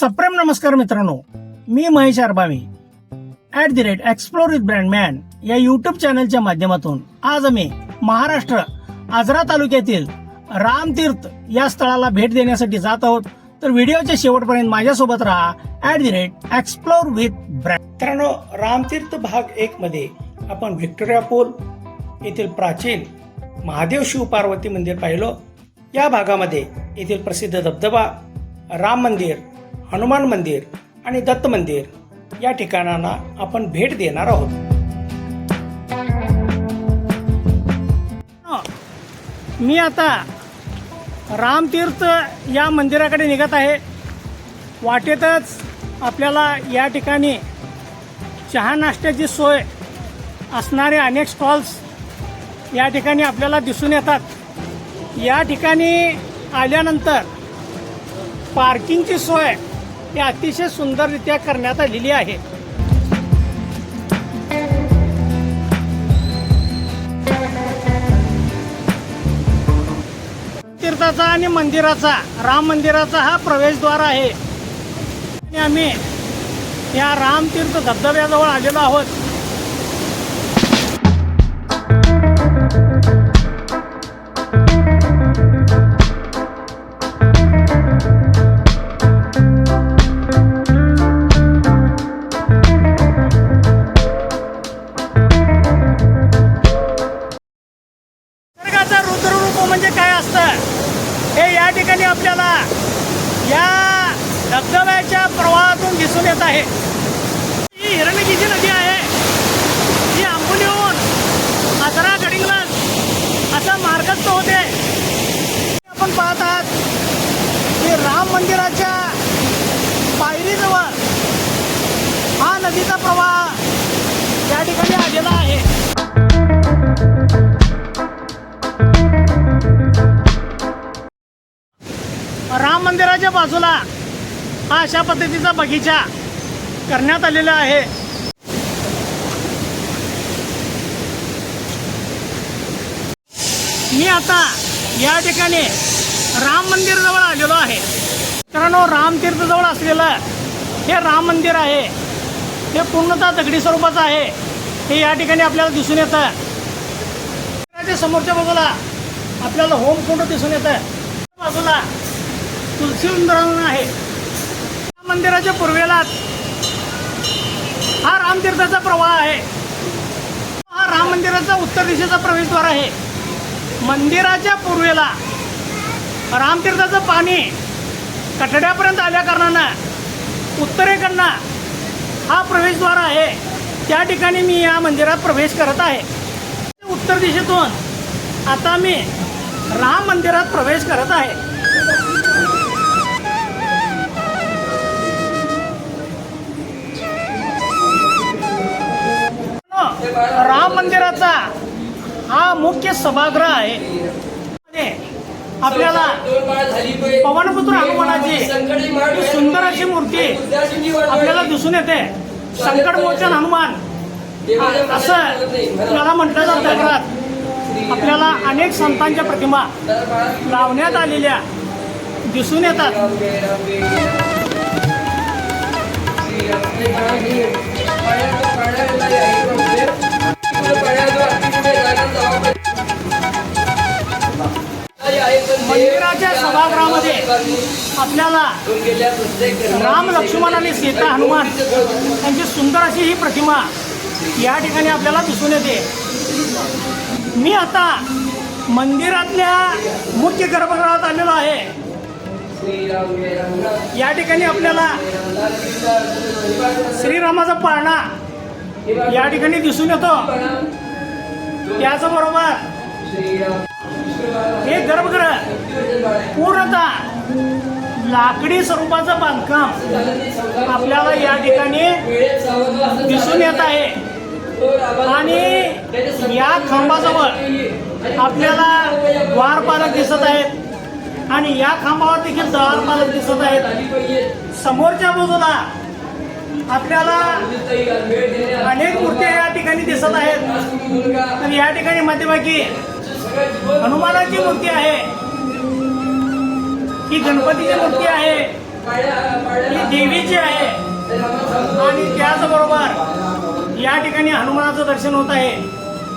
सप्रेम नमस्कार मित्रांनो मी Mahesh अरबामी at the rate explore with brandman या युट्यूब चॅनलच्या माध्यमातून आज आम्ही महाराष्ट्र आजरा तालुक्यातील रामतीर्थ या स्थळाला भेट देण्यासाठी जात आहोत. तर व्हिडिओच्या शेवटपर्यंत माझ्यासोबत राहा. At the rate explore with brand मित्रांनो रामतीर्थ भाग एक मध्ये आपण व्हिक्टोरिया पूल येथील प्राचीन महादेव शिव पार्वती मंदिर पाहिलो. या भागामध्ये येथील प्रसिद्ध धबधबा राम मंदिर हनुमान मंदिर आणि दत्त मंदिर या ठिकाणांना आपण भेट देणार आहोत. मी आता रामतीर्थ या मंदिराकडे निघत आहे. वाटेतच आपल्याला या ठिकाणी चहा नाश्त्याची सोय असणारे अनेक स्टॉल्स या ठिकाणी आपल्याला दिसून येतात. या ठिकाणी आल्यानंतर पार्किंगची सोय ही अतिशय सुंदररित्या करण्यात आलेली आहे. तीर्थाचा आणि मंदिराचा राम मंदिराचा हा प्रवेशद्वार आहे. आणि आम्ही या रामतीर्थ धबधब्याजवळ आलेलो आहोत. राम मंदिराच्या बाजूला हा अशा पद्धतीचा बगीचा करण्यात आलेला आहे. मी आता या ठिकाणी राम मंदिर जवळ आलेलो आहे. मित्रांनो रामतीर्थजवळ असलेलं हे राम मंदिर आहे. हे पूर्णतः दगडी स्वरूपाचं आहे. हे या ठिकाणी आपल्याला दिसून येतं. समोरच्या बाजूला आपल्याला होम कुंड दिसून येतं. बाजूला तुलसी वृंदावन आहे मंदिराच्या पूर्वेला हा रामतीर्थाचा प्रवाह आहे. हा राम मंदिराचा उत्तर दिशेचा प्रवेशद्वार आहे. मंदिराच्या पूर्वेला रामतीर्थाचं पाणी कठड्यापर्यंत आल्या कारणानं उत्तरेकडनं हा प्रवेशद्वार आहे. त्या ठिकाणी मी या मंदिरात प्रवेश करत आहे. उत्तर दिशेतून आता मी राम मंदिरात प्रवेश करत आहे. राम मंदिराचा हा मुख्य सभागृह आहे आपल्याला पवनपुत्र हनुमानाची सुंदर अशी मूर्ती आपल्याला दिसून येते संकटमोचन हनुमान असं आपल्याला म्हटलं जातं घरात आपल्याला अनेक संतांच्या प्रतिमा लावण्यात आलेल्या दिसून येतात मंदिराच्या सभागृहामध्ये आपल्याला राम लक्ष्मण आणि सीता हनुमान यांची सुंदर अशी ही प्रतिमा या ठिकाणी आपल्याला दिसून येते. मी आता मंदिरातल्या मुख्य गर्भगृहात आलेलो आहे. या ठिकाणी आपल्याला श्रीरामाचा पाळणा या ठिकाणी दिसून येतो. त्याचबरोबर हे गर्भगृह पूर्णतः लाकडी स्वरूपाचं बांधकाम आपल्याला या ठिकाणी दिसून येत आहे. आणि या खांबाजवळ आपल्याला द्वारपालक दिसत आहेत. आणि या खांबावर देखील द्वारपालक दिसत आहेत. समोरच्या बाजूला आपल्याला अनेक मूर्त्या या ठिकाणी दिसत आहेत. तर या ठिकाणी मध्यभागी हनुमानाची मूर्ती आहे. ही गणपतीची मूर्ती आहे. ही देवीची आहे. आणि त्याचबरोबर या ठिकाणी हनुमानाचं दर्शन होत आहे.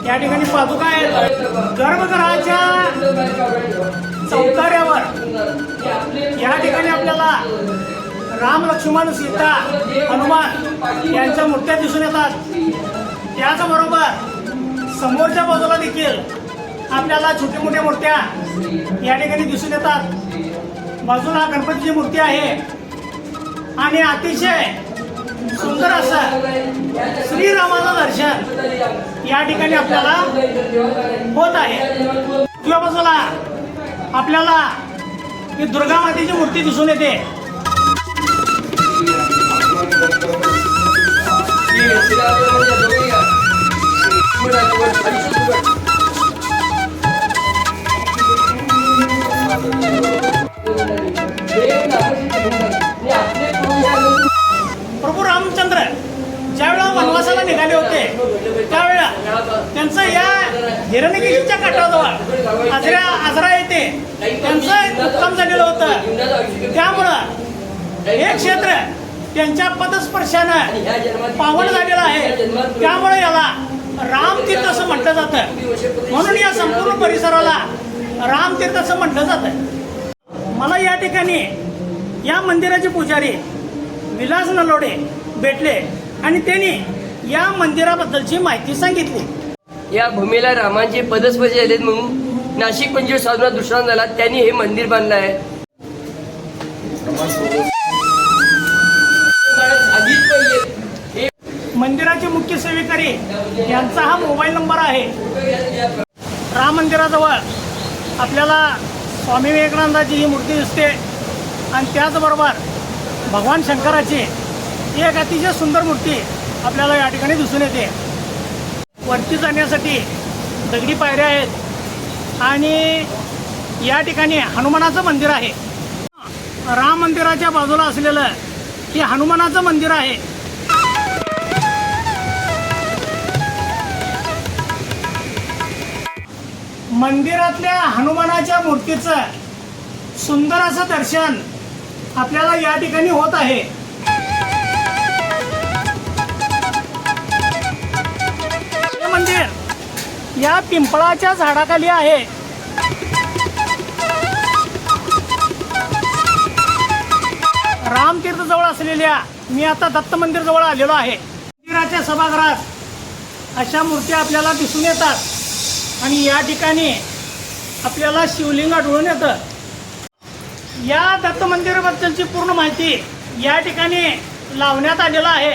या ठिकाणी पादुका आहेत. गर्भगृहाच्या चौतार्यावर या ठिकाणी आपल्याला राम लक्ष्मण सीता हनुमान यांच्या मूर्त्या दिसून येतात. त्याचबरोबर समोरच्या बाजूला देखील आपल्याला छोट्या मोठ्या मूर्त्या या ठिकाणी दिसून येतात. बाजूला गणपतीची मूर्ती आहे. आणि अतिशय सुंदर असं श्रीरामाचं दर्शन या ठिकाणी आपल्याला होत आहे. तुझ्या बाजूला आपल्याला ही दुर्गा मातेची मूर्ती दिसून येते. प्रभू रामचंद्र ज्यावेळेला वनवासाला निघाले होते त्यावेळा त्यांचं या हिरणगिरीच्या काठाजवळ आजरा आजरा येते त्यांचं एक मुक्काम झालेलं होतं. त्यामुळं हे क्षेत्र त्यांच्या पदस्पर्शानं पावन झालेलं आहे. त्यामुळे याला रामतीर्थ असं म्हटलं जातं. म्हणून या संपूर्ण परिसराला रामतीर्थ असं म्हटलं जातं. मला या ठिकाणी या मंदिराचे पुजारी विलास नलोडे भेटले आणि त्यांनी या मंदिराबद्दलची माहिती सांगितली. या भूमीला रामांचे पदस्पर्श झालेत म्हणून नाशिक पंचवीस साधना दुसरा झाला त्यांनी हे मंदिर बांधलं आहे. आधीच पहिले मंदिराचे मुख्य सेवेकरी यांचा हा मोबाईल नंबर आहे. राम मंदिराजवळ आपल्याला स्वामी विवेकानंदाची ही मूर्ती दिसते. आणि त्याचबरोबर भगवान शंकराची एक अतिशय सुंदर मूर्ती आपल्याला या ठिकाणी दिसून येते. वरती जाण्यासाठी दगडी पायऱ्या आहेत. आणि या ठिकाणी हनुमानाचं मंदिर आहे. राम मंदिराच्या बाजूला असलेलं हे हनुमानाचं मंदिर आहे. मंदिरातल्या हनुमानाच्या मूर्तीचं सुंदर असं दर्शन आपल्याला या ठिकाणी होत आहे. हे मंदिर या पिंपळाच्या झाडाखाली आहे. जवळ असलेल्या मी आता दत्त मंदिर जवळ आलेलो आहे. मंदिराच्या सभागृहात अशा मूर्त्या आपल्याला दिसून येतात. आणि या ठिकाणी आपल्याला शिवलिंग आढळून येतं. या दत्त मंदिराबद्दलची पूर्ण माहिती या ठिकाणी लावण्यात आलेलं आहे.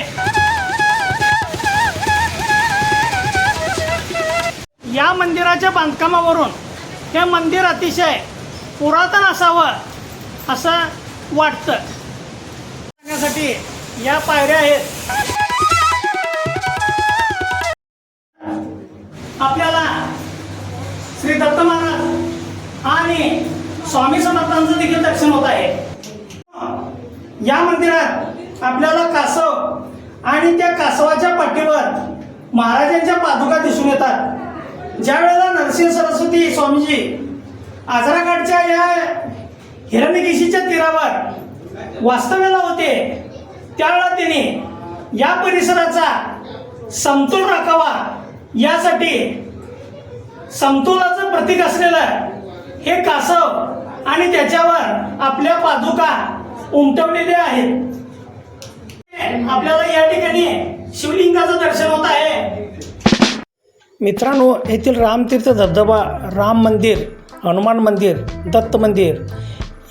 या मंदिराच्या बांधकामावरून हे मंदिर अतिशय पुरातन असावं असं वाटतं. करण्यासाठी या पायऱ्या आहेत. आपल्याला श्री दत्त महाराज आणि स्वामी समर्थांचं देखील दर्शन होत आहे. या मंदिरात आपल्याला कासव आणि त्या कासवाच्या पाठीवर महाराजांच्या पादुका दिसून येतात. ज्या वेळेला नरसिंह सरस्वती स्वामीजी आजराघाटच्या या हिरणकेशीच्या तीरावर वास्तव्याला होते. त्यावेळेला त्यांनी या परिसराचा समतोल राखावा यासाठी समतोलाचं प्रतीक असलेलं हे कासव आणि त्याच्यावर आपल्या पादुका उमटवलेल्या आहेत. आपल्याला या ठिकाणी शिवलिंगाचं दर्शन होत आहे. मित्रांनो येथील रामतीर्थ धबधबा राम मंदिर हनुमान मंदिर दत्त मंदिर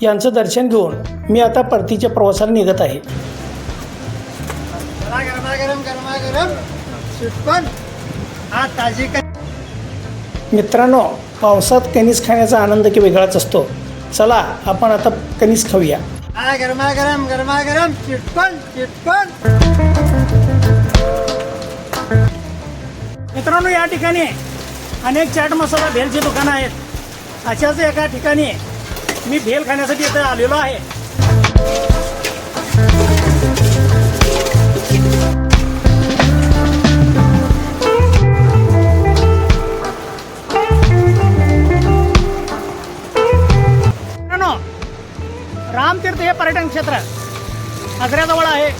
यांचं दर्शन घेऊन मी आता परतीच्या प्रवासाला निघत आहे. मित्रांनो पावसात कणीस खाण्याचा आनंद की वेगळाच असतो. चला आपण आता कणीस खाऊया. गरमागरम गरमागरम चिटपण चिटपण मित्रांनो या ठिकाणी अनेक चाट मसाला भेलची दुकानं आहेत. अशाच एका ठिकाणी मी भेल खाण्यासाठी इथं आलेलो आहे. रामतीर्थ हे पर्यटन क्षेत्र आग्र्याजवळ आहे.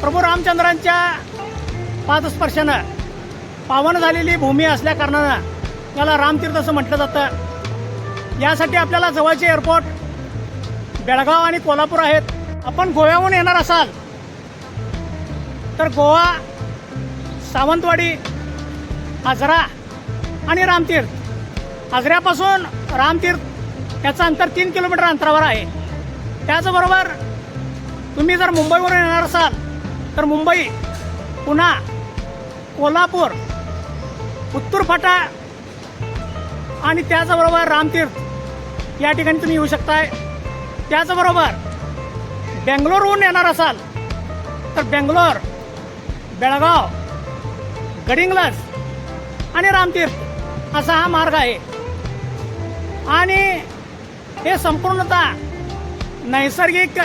प्रभू रामचंद्रांच्या पादस्पर्शानं पावन झालेली भूमी असल्या कारणानं याला रामतीर्थ असं म्हटलं जातं. यासाठी आपल्याला जवळचे एअरपोर्ट बेळगाव आणि कोल्हापूर आहेत. आपण गोव्याहून येणार असाल तर गोवा सावंतवाडी आजरा आणि रामतीर्थ. आजऱ्यापासून रामतीर्थ याचं अंतर तीन किलोमीटर अंतरावर आहे. त्याचबरोबर तुम्ही जर मुंबईवरून येणार असाल तर मुंबई पुणा कोल्हापूर उत्तूर फाटा आणि त्याचबरोबर रामतीर्थ या ठिकाणी तुम्ही येऊ शकताय. त्याचबरोबर बेंगलोरहून येणार असाल तर बेंगलोर बेळगाव गडिंग्लज आणि रामतीर्थ असा हा मार्ग आहे. आणि हे संपूर्णतः नैसर्गिक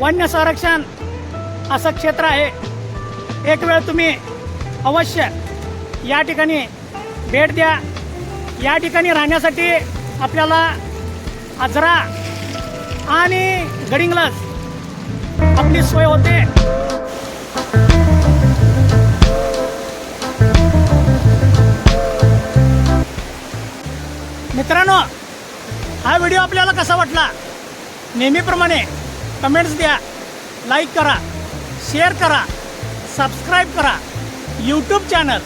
वन्य संरक्षण असं क्षेत्र आहे. एक वेळ तुम्ही अवश्य या ठिकाणी भेट द्या. या ठिकाणी राहण्यासाठी आपल्याला आजरा आणि गडिंग्लज आपली सोय होते. मित्रांनो हा व्हिडिओ आपल्याला कसा वाटला? नेहमीप्रमाणे कमेंट्स द्या लाईक करा शेअर करा सबस्क्राईब करा. YouTube channel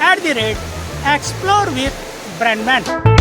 at the rate explore with brandman